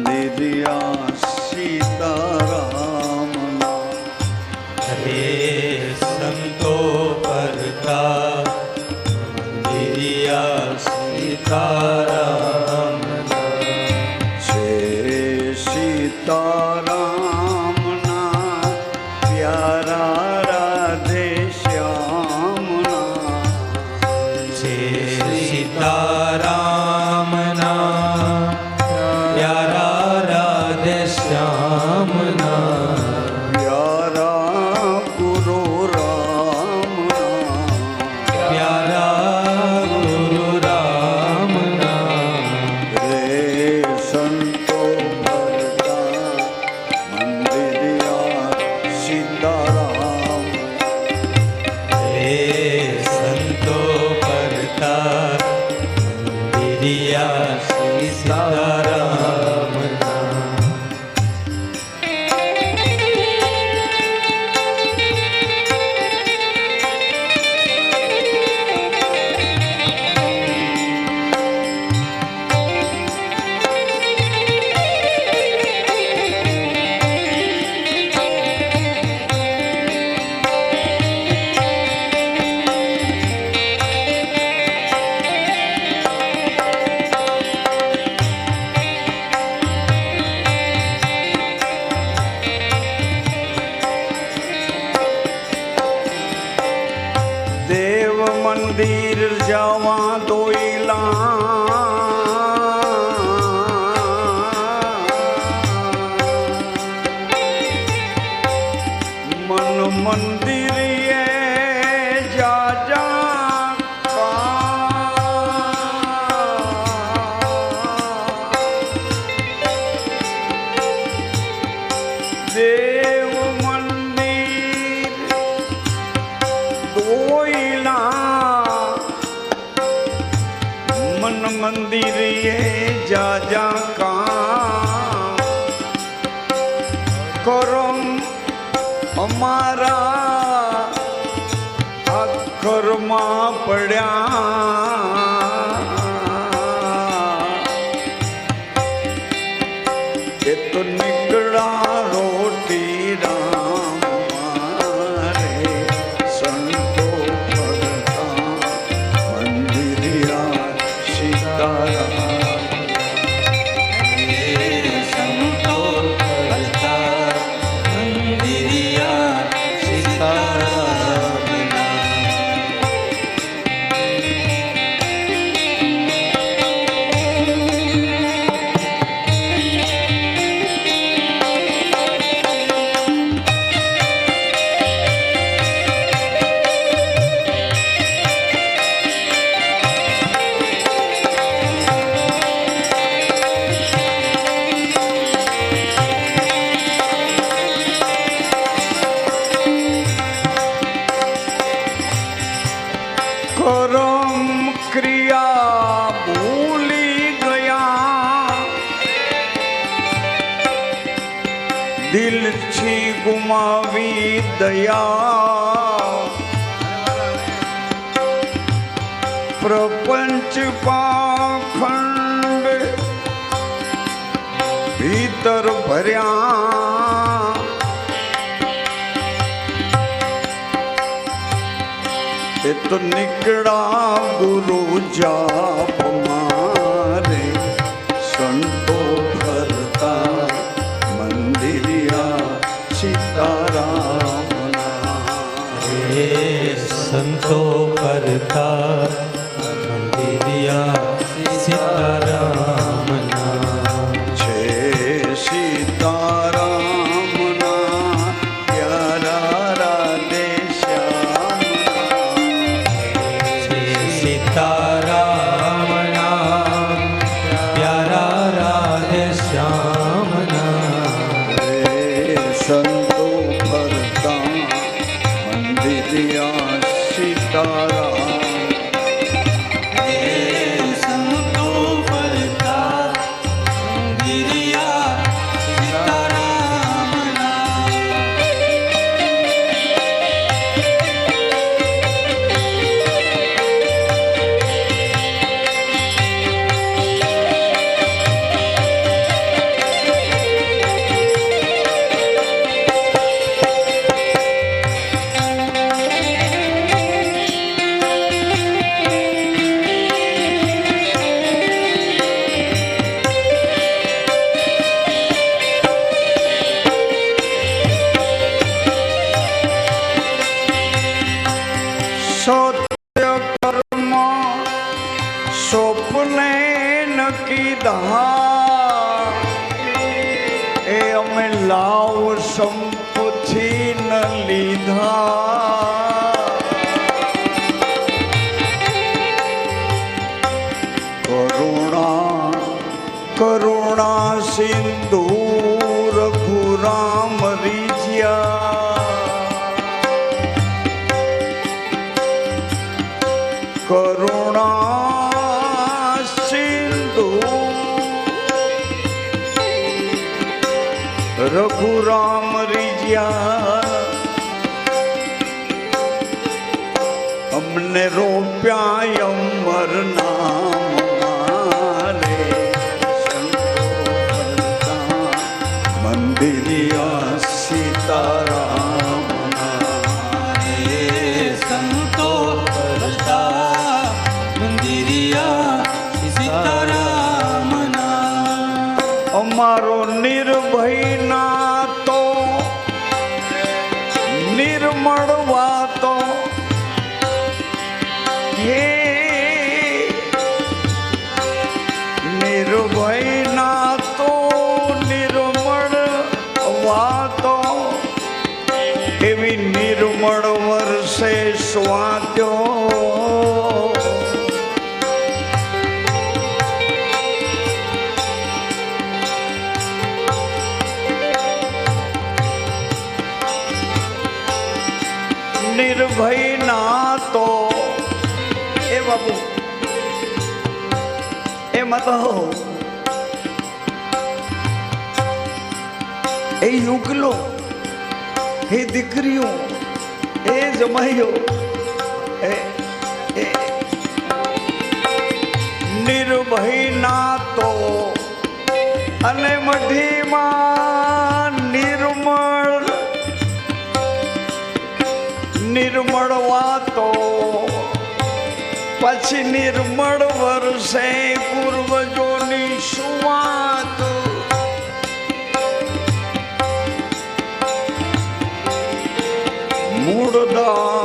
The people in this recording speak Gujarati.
મંદિરિયા સીતારામના હરે સંતો પરતા મંદિરિયા સીતારામ છે સીતારામના कामना મંદિર એ જા જા દેવ મંદિર દોઈલા મન મંદિર એ જા જા કા કરમ અમારા અક્ષરમાં પડ્યા. ગુમાવી દયા. પ્રપંચ પાખંડ ભીતર ભર્યા. એ તો નીકળા ગુરુ જાપ સંતો કરતા મંદિરિયા સીતારામના છે સીતારામના પ્યારા રાધે શ્યામ શ્રી સીતારામના પ્યારા રાધે શ્યામના રે સંતો કરતા મંદિરિયા સીતારામ લીધા કરુણા કરુણા સિંધુ રઘુરામ રીજ્યા કરુણા સિંધુ રઘુરામ રીજ્યા અમને રોપ્યા અમર નામ મારે. મંદિરિયા સીતારામ સંતો મંદિરિયા સીતારામના અમારો હે એ બાબુ એમાં તો એ યુગલો હે દીકરીઓ, એ જમાઈઓ, એ એ તો અને મઢીમાં નિર્મળ નિર્મળ વાતો પછી નિર્મળ વર્ષે પૂર્વજોની સુવાત. મૂળદાસ